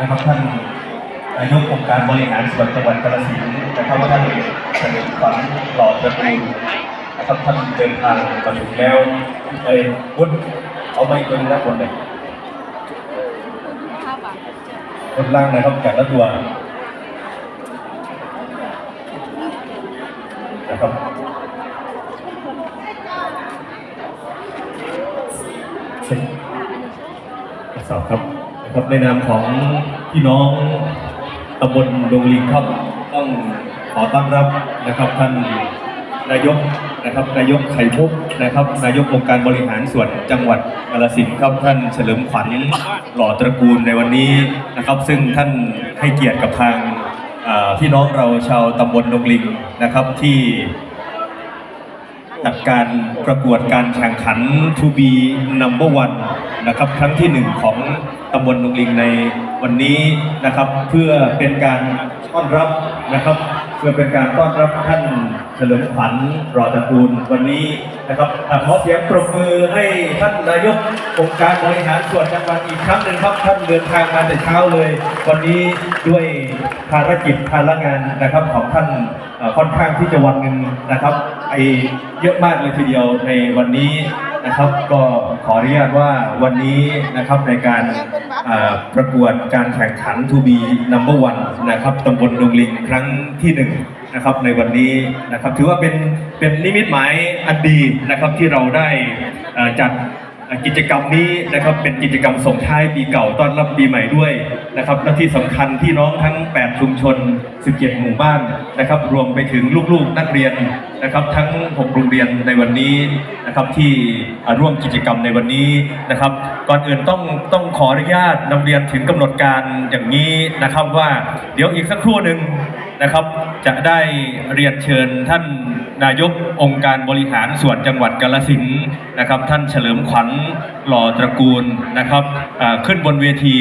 นะครับท่านนายกองค์การบริหารส่วนจังหวัดกาฬสินธุ์นะครับท่านเฉลิมขวัญหล่อตระกูลนะครับท่านเดินทางมาถึงแล้วเลยวุ้นเอาไม่เกินแล้วคนเลยคนล่างนะครับจากละตัวนะครับเช็คทดสอบครับ ครับในนามของพี่น้องตำบลดงลิงครับต้องขอต้อนรับนะครับท่านนายกนะครับนายกไข่มุกนะครับนายกองค์การบริหารส่วนจังหวัดกาฬสินธุ์ครับท่านเฉลิมขวัญหล่อตระกูลในวันนี้นะครับ ซึ่งท่านให้เกียรติกับทางพี่น้องเราชาวตำบลดงลิงนะครับที่ จัดการประกวดการแข่งขัน To be number one นะครับครั้งที่หนึ่งของตำบลดงลิงในวันนี้นะครับเพื่อเป็นการต้อนรับนะครับเพื่อเป็นการต้อนรับท่านเฉลิมขวัญรอตระกูลวันนี้นะครับอขอเสียงปรบมือให้ท่านนายกองค์การบริหารส่วนจังหวัดอีกครั้งหนึ่งครับท่านเดินทางมาแต่เช้าเลย วันนี้ด้วยภารกิจภาระงานนะครับของท่านค่อนข้างที่จะวันหนึ่งนะครับไอเยอะมากเลยทีเดียวในวันนี้นะครับ ก็ขออนุญาตว่าวันนี้นะครับในการประกวดการแข่งขันทูบีนัมเบอร์วันนะครับตำบลดงลิงครั้งที่หนึ่งนะครับในวันนี้นะครับถือว่าเป็นเป็นนิมิตหมายอันดีนะครับที่เราได้จัด กิจกรรมนี้นะครับเป็นกิจกรรมส่งท้ายปีเก่าต้อนรับปีใหม่ด้วยนะครับและที่สำคัญพี่น้องทั้ง 8 ชุมชน 17 หมู่บ้านนะครับ รวมไปถึงลูกๆนักเรียนนะครับ ทั้ง 6 โรงเรียนในวันนี้นะครับที่ร่วมกิจกรรมในวันนี้นะครับ ก่อนอื่นต้องต้องขออนุญาตนำเรียนถึงกำหนดการอย่างนี้นะครับว่าเดี๋ยวอีกสักครู่หนึ่ง นะครับ จะได้เรียนเชิญท่านนายกองค์การบริหารส่วนจังหวัดกาฬสินธุ์นะครับ ท่านเฉลิมขวัญหล่อตระกูลนะครับขึ้นบนเวที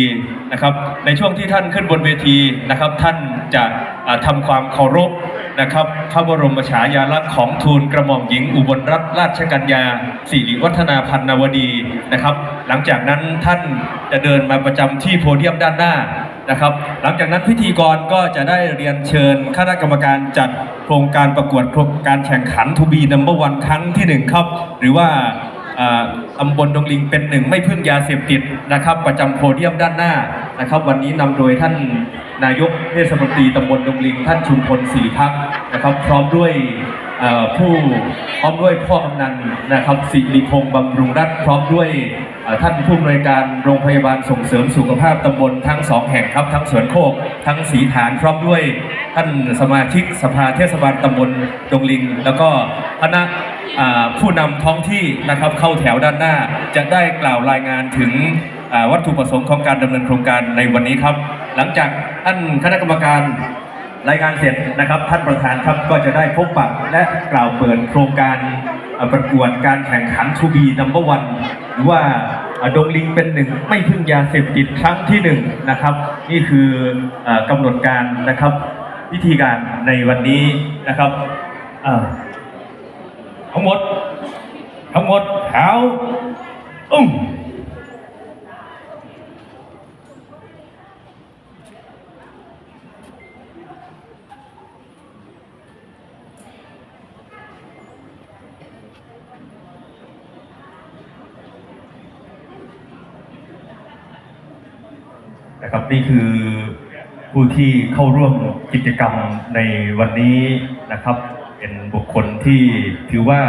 นะครับ ในช่วงที่ท่านขึ้นบนเวทีนะครับ ท่านจะอ่าทำความเคารพนะครับพระบรมฉายาลักษณ์ของทูลกระหม่อมหญิงอุบลรัตนราชกัญญาสิริวัฒนาพันนวดีนะครับ หลังจากนั้นท่านจะเดินมาประจำที่โพเดียมด้านหน้า นะครับ หลังจากนั้นพิธีกรก็จะได้เรียนเชิญคณะกรรมการจัดโครงการประกวดโครงการแข่งขันทูบีนัมเบอร์วันครั้งที่หนึ่งครับ หรือว่าอ่าตำบลดงลิงเป็นหนึ่งไม่พึ่งยาเสพติดนะครับ ประจำโพเดียมด้านหน้านะครับ วันนี้นำโดยท่านนายกเทศมนตรีตำบลดงลิง ท่านชุมพลศริพักนะครับ พร้อมด้วยผู้พร้อมด้วยพ่อกำนันนะครับสิริพงษ์บำรุงรัตนพร้อมด้วย ท่านผู้อำนวยการโรงพยาบาลส่งเสริมสุขภาพตำบลทั้งสองแห่งครับทั้งสวนโคก ทั้งสีฐานพร้อมด้วย ท่านสมาชิกสภาเทศบาลตำบลดงลิง แล้วก็คณะผู้นำท้องที่นะครับเข้าแถวด้านหน้า จะได้กล่าวรายงานถึงวัตถุประสงค์ของการดำเนินโครงการในวันนี้ครับ หลังจากท่านคณะกรรมการรายการเสร็จนะครับ ท่านประธานครับก็จะได้พบปะและกล่าวเปิดโครงการ ประกวดการแข่งขันทูบีนัมเบอร์วันหรือว่าเอ่อดงลิงเป็นหนึ่งไม่พึ่งยาเสพติดครั้งที่หนึ่งนะครับ นี่คืออกำหนดการนะครับวิธีการในวันนี้นะครับทั้งหมดทั้งหมดแถวอุ้ง นี่คือผู้ที่เข้าร่วมกิจกรรมในวันนี้นะครับ เป็นบุคคลที่ถือว่า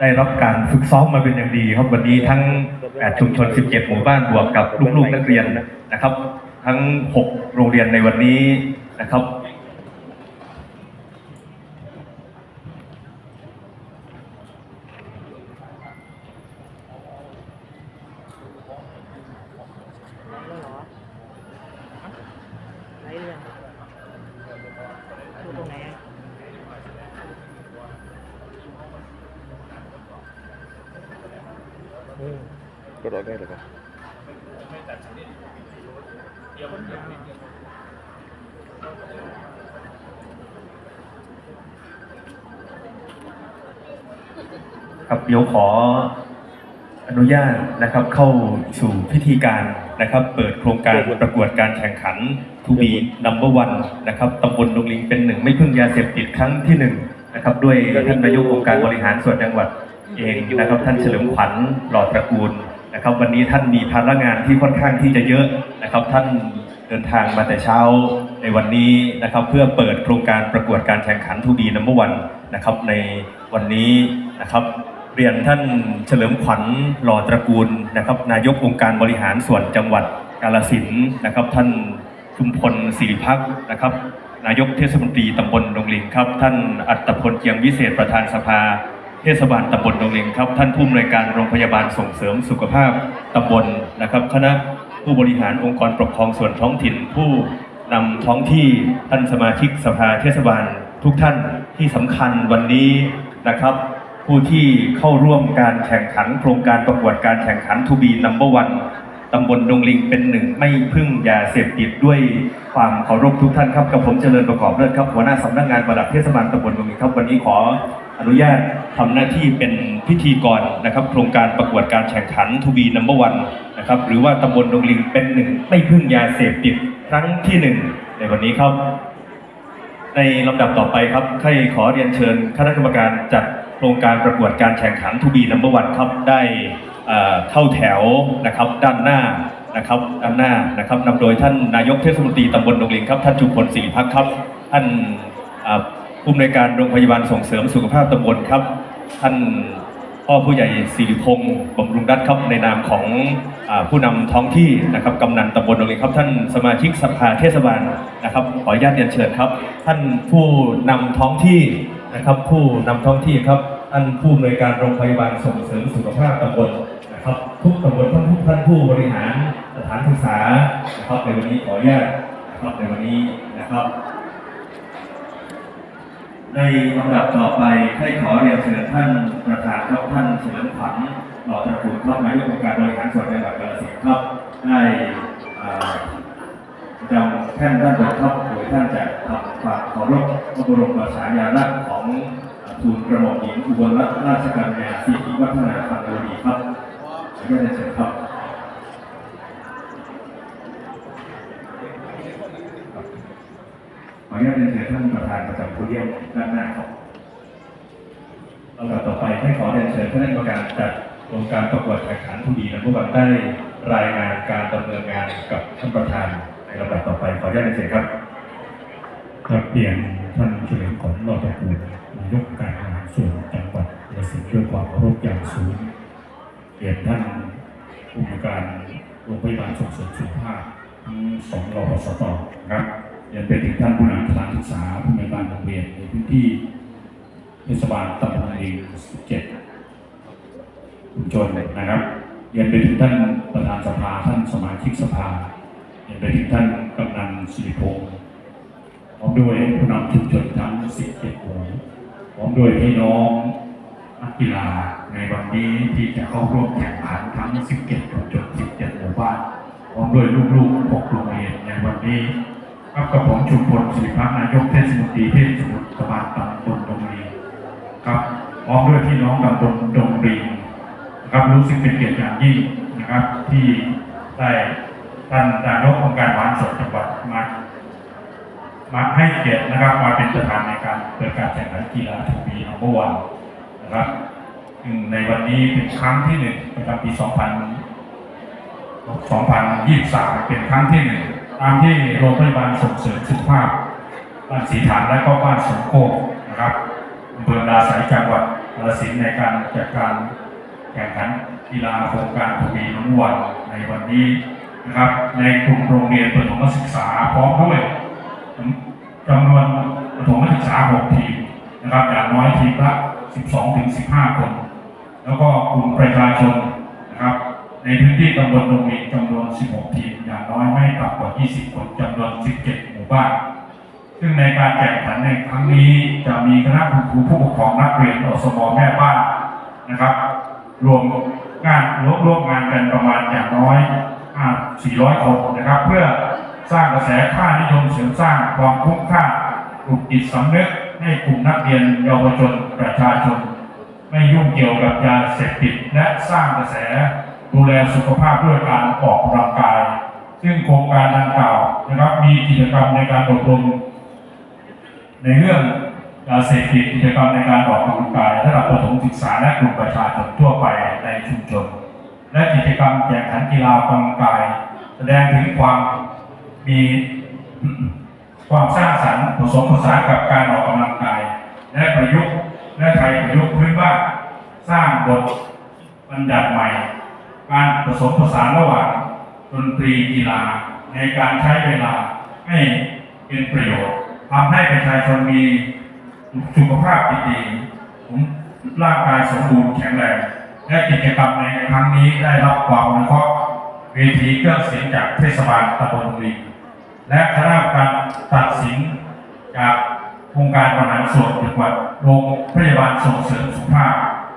ได้รับการฝึกซ้อมมาเป็นอย่างดีครับวันนี้ทั้ง8ชุมชน 17 หมู่บ้านบวกกับลูกๆนักเรียนนะครับ ทั้ง 6 โรงเรียนในวันนี้นะครับ ไรเรื่องดูตรงไหนอะ ก ดออกได้หรือเปล่าครับเดี๋ยวขออนุญาตนะครับเข้าสู่พิธีการนะครับ เปิดโครงการประกวดการแข่งขันทูบีนัมเบอร์วันนะครับตำบลดงลิงเป็นหนึ่งไม่พึ่งยาเสพติดครั้งที่หนึ่งนะครับ ด้วยท่านนายกองค์การบริหารส่วนจังหวัดเองนะครับ ท่านเฉลิมขวัญหล่อตระกูล นะครับ วันนี้ท่านมีภาระงานที่ค่อนข้างที่จะเยอะนะครับ ท่านเดินทางมาแต่เช้าในวันนี้นะครับ เพื่อเปิดโครงการประกวดการแข่งขันทูบีนัมเบอร์วันนะครับ ในวันนี้นะครับเรียนท่านเฉลิมขวัญหล่อตระกูลนะครับ นายกองค์การบริหารส่วนจังหวัดกาฬสินนะครับ ท่านชุมพลศิริพักนะครับ นายกเทศมนตรีตำบลดงลิงครับ ท่านอัตพลเกียงวิเศษประธานสภา เทศบาลตำบลดงลิงครับ ท่านผู้อำนวยการโรงพยาบาลส่งเสริมสุขภาพตำบลนะครับ คณะผู้บริหารองค์กรปกครองส่วนท้องถิ่น ผู้นำท้องที่ท่านสมาชิกสภาเทศบาลทุกท่านที่สำคัญวันนี้นะครับ ผู้ที่เข้าร่วมการแข่งขันโครงการประกวดการแข่งขันทูบีนัมเบอร์วัน ตำบลดงลิงเป็นหนึ่ง ไม่พึ่งยาเสพติดด้วยความเคารพทุกท่านครับกับผมเจริญประกอบเลิศครับหัวหน้าสำนักงานประหลัดเทศบาลตำบลดงลิงครับวันนี้ขออนุญาตทำหน้าที่เป็นพิธีกรนะครับ โครงการประกวดการแข่งขันทูบีนัมเบอร์วันนะครับหรือว่าตำบลดงลิงเป็นหนึ่ง ไม่พึ่งยาเสพติดครั้งที่หนึ่งในวันนี้ครับ ในลำดับต่อไปครับให้ขอเรียนเชิญคณะกรรมการจัดโครงการประกวดการแข่งขันทูบีนัมเบอร์วันครับได้ เข้าแถวนะครับด้านหน้านะครับด้านหน้านะครับนำโดยท่านนายกเทศมนตรีตำบลดงลิงครับท่านจุพลศรีพักครับ ท่านผู้อำนวยการโรงพยาบาลส่งเสริมสุขภาพตำบลครับ ท่านพ่อผู้ใหญ่สิริพงศ์บำรุงรัตครับในนามของอผู้นำท้องที่นะครับกำนันตำบลดงลิงครับ ท่านสมาชิกสภาเทศบาลนะครับ ขออนุญาตเรียนเชิญครับ ท่านผู้นำท้องที่นะครับ ผู้นำท้องที่ครับท่านผู้อำนวยการโรงพยาบาลส่งเสริมสุขภาพตำบล นะครับทุกตำบลท่านผู้ท่านผู้บริหารสถานศึกษานะครับในวันนี้ขออนุญาตนะครับในวันนี้นะครับ ในลำดับต่อไปให้ขอเรียนเชิญท่านประธานครับท่านเฉลิมขวัญหล่อตระกูลครับนายกองค์การบริหารส่วนจังหวัดกาฬสินธุ์ครับได้จำแท่นด้านบนครับโดยท่านจะทำความเคารพพระบรมฉาชายาลักษณ์ของทูลกระหม่อมหญิงอุบลรัตนราชกัญญาสิริวัฒนาพันธ์ดีครับ เรียนเชิญครับขออนุญาตเรียนเชิญท่านประธานประจำผู้เยี่ยมด้านหน้าครับลำดับต่อไปให้ขอเรียนเชิญคณะกรรมการจัดโครงการประกวดแข่งขันผู้ดีและผู้บังได้รายงานการดำเนินงานกับท่านประธานในลำดับต่อไปขออนุญาตเรียนเชิญครับครับเปลี่ยนท่านเฉลิมขวัญรอดตระกูลนายกการบริหารส่วนจังหวัดกระสินธุ์ด้วยความเคารพอย่างสูง เปลี่ยนท่านผู้มีการโรงพยาบาลส่งเสริมสุขภาพทั้งสองรพสตนะครับเรียนไปถึงท่านผู้นำสถานศึกษาผู้ในวยการโรงเรียนในพื้นที่เทศบาลตำบลเอง17ชุมชนนะครับเรียนไปถึงท่านประธานสภาท่านสมาชิกสภาเรียนไปถึงท่านกำนันสิริพงศ์พร้อมด้วยผู้นำชุมชนทั้ง 17หมู่พร้อมด้วยพี่น้อง นักกีฬาในวันนี้ที่จะเข้าร่วมแข่งขันทั้ง 17ชุมชน17หมู่บ้านพร้อมด้วยลูกๆ6โรงเรียนในวันนี้ครับกับผมชุมพลศิริพัฒน์นายกเทศมนตรีเทศบาลตำบลดงรีครับพร้อมด้วยพี่น้องตำบลดงรีนะครับรู้สึกเป็นเกียรติอย่างยิ่งนะครับที่ได้ท่านนายกองค์การบริหารส่วนจังหวัดมามาให้เกียรตินะครับมาเป็นประธานในการเปิดการแข่งขันกีฬาทูบีนัมเบอวัน นะครับ ในวันนี้เป็นครั้งที่หนึ่งประจำปี2000 2023 เป็นครั้งที่หนึ่งตามที่โรงพยาบาลส่งเสริมสุขภาพบ้านศรีฐานและก็บ้านสมโคกนะครับอำเภอดาสายจังหวัดกาฬสินธุ์ในการจัดการแข่งขันกีฬาโครงการทูบีนัมเบอร์วันในวันนี้นะครับ ในกลุ่มโรงเรียนประถมศึกษาพร้อมด้วยจำนวนประถมศึกษา 6 ทีมนะครับอย่างน้อยทีมละ 12ถึง15 คน แล้วก็กลุ่มประชาชนนะครับ ในพื้นที่ตำบลดงมีจำนวน 16 ทีม อย่างน้อยไม่ต่ำกว่า 20 คนจำนวน 17 หมู่บ้าน ซึ่งในการแข่งขันในครั้งนี้จะมีคณะคุณครูผู้ปกครองนักเรียนอสมแม่บ้านนะครับ รวมงานร่วมร่วมงานกันประมาณอย่างน้อย 400 คนนะครับ เพื่อสร้างกระแสค่านิยมเสริมสร้างความคุ้มค่าปลุกจิตสำนึก ให้กลุ่มนักเรียนเยาวชนประชาชน ไม่ยุ่งเกี่ยวกับยาเสพติดและสร้างกระแส ดูแลสุขภาพด้วยการออกกำลังกาย ซึ่งโครงการดังกล่าวนะครับมีกิจกรรมในการอบรมในเรื่องยาเสพติดกิจกรรมในการออกกำลังกายระดับประถมศึกษาและกลุ่มประชาชนทั่วไปในชุมชน และกิจกรรมแข่งขันกีฬาออกกำลังกาย แสดงถึงความมี ความสร้างสรรค์ผสมผสานกับการออกกำลังกาย และประยุกต์และไทยประยุกต์พื้นบ้านสร้างบทบัญญัติใหม่ การผสมผสานระหว่างดนตรีกีฬาในการใช้เวลาให้เป็นประโยชน์ทำให้ประชาชนมีสุขภาพดีร่างกายสมบูรณ์แข็งแรงและกิจกรรมในครั้งนี้ได้รับความอนุเคราะห์เวทีเครื่องเสียงจากเทศบาลตำบลบุรี และคณะกรรมการตัดสินจากองค์การบริหารส่วนจังหวัดโรงพยาบาลส่งเสริมสุขภาพ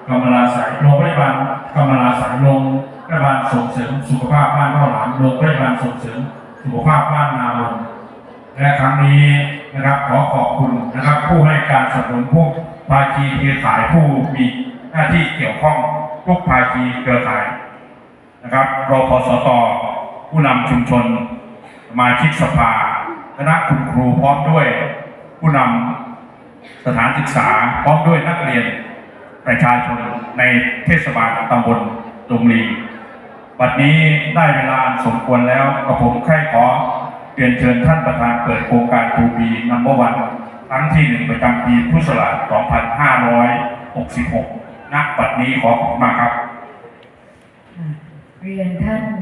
กำมลาสายโรงพยาบาลกำมลาสายโรงพยาบาลส่งเสริมสุขภาพบ้านข้าวหลามโรงพยาบาลส่งเสริมสุขภาพบ้านนาลงและครั้งนี้นะครับขอขอบคุณนะครับ ผู้ให้การสนับสนุนผู้ภาคีเครือข่ายผู้มีหน้าที่เกี่ยวข้องทุกภาคีเครือข่ายนะครับรพสตผู้นำชุมชน มาชิกสภา คณะคุณครูพร้อมด้วย ผู้นำสถานศึกษาพร้อมด้วยนักเรียนประชาชนในเทศบาลตำบลดงลีบัดนี้ได้เวลาสมควรแล้วกับผมใคร่ขอเรียนเชิญท่านประธานเปิดโครงการทูบีนัมเบอร์วันครั้งที่หนึ่งประจำปีพุทธศักราช2566 ณ บัดนี้ขอขอบคุณมากครับ เรียนท่าน